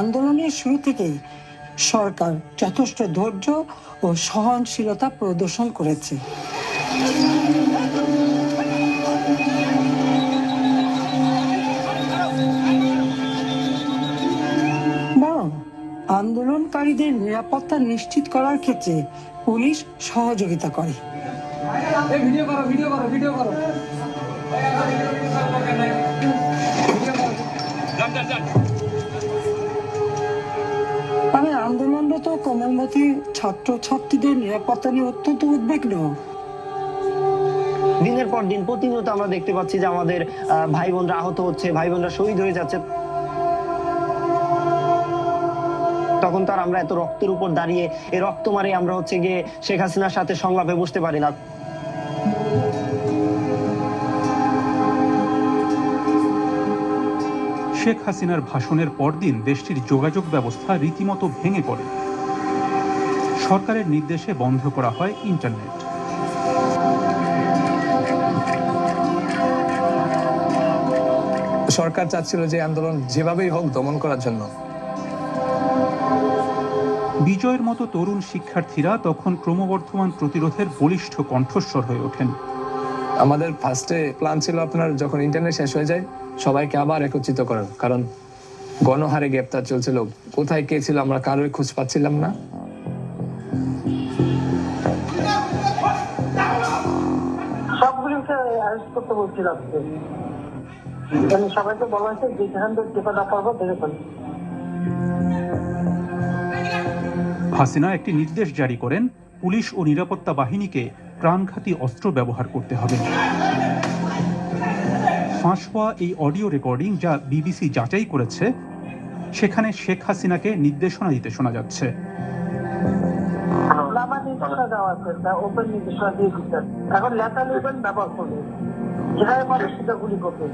আন্দোলনের শুরু থেকেই সরকার যথেষ্ট ধৈর্য ও সহনশীলতা প্রদর্শন করেছে। আন্দোলনকারীদের নিরাপত্তা নিশ্চিত করার ক্ষেত্রে পুলিশ সহযোগিতা করে। ভিডিও ভিডিও করো করো। আন্দোলনরত কোমলমতি ছাত্রছাত্রীদের নিরাপত্তা নিয়ে অত্যন্ত উদ্বিগ্ন। দিনের পর দিন প্রতিনিয়ত আমরা দেখতে পাচ্ছি যে আমাদের ভাই বোনরা আহত হচ্ছে ভাই বোনরা শহীদ হয়ে যাচ্ছে। তখন তার আমরা এত রক্তের উপর দাঁড়িয়ে এই রক্ত মারে আমরা হচ্ছে গিয়ে শেখ হাসিনার সাথে সংলাপে বসতে পারি না। শেখ হাসিনার ভাষণের পরদিন দেশটির যোগাযোগ ব্যবস্থা রীতিমতো ভেঙে পড়ে। সরকারের নির্দেশে বন্ধ করা হয় ইন্টারনেট। সরকার চাচ্ছিল যে আন্দোলন যেভাবেই হোক দমন করার জন্য। বিজয়ের মতো তরুণ শিক্ষার্থীরা তখন ক্রমবর্ধমান প্রতিরোধের বলিষ্ঠ কণ্ঠস্বর হয়ে ওঠেন। আমাদের ফার্স্টে প্ল্যান ছিল আপনার যখন ইন্টারনেট শেষ হয়ে যায় সবাইকে আবার একত্রিত করার। কারণ গণহারে গ্রেপ্তার চলছিল। কোথায় কে ছিল আমরা কারোর খোঁজ পাচ্ছিলাম না। হাসিনা একটি নির্দেশ জারি করেন, পুলিশ ও নিরাপত্তা বাহিনীকে প্রাণঘাতী অস্ত্র ব্যবহার করতে হবে। ফাঁস হওয়া এই অডিও রেকর্ডিং যা বিবিসি যাচাই করেছে, সেখানে শেখ হাসিনাকে নির্দেশনা দিতে শোনা যাচ্ছে। নামা নির্দেশনা দেওয়া আছে ওপেন নির্দেশনা দিয়ে দিচ্ছে এখন লেটার লেবেল ব্যবহার করবে যেখানে পারে সেটা গুলি করবে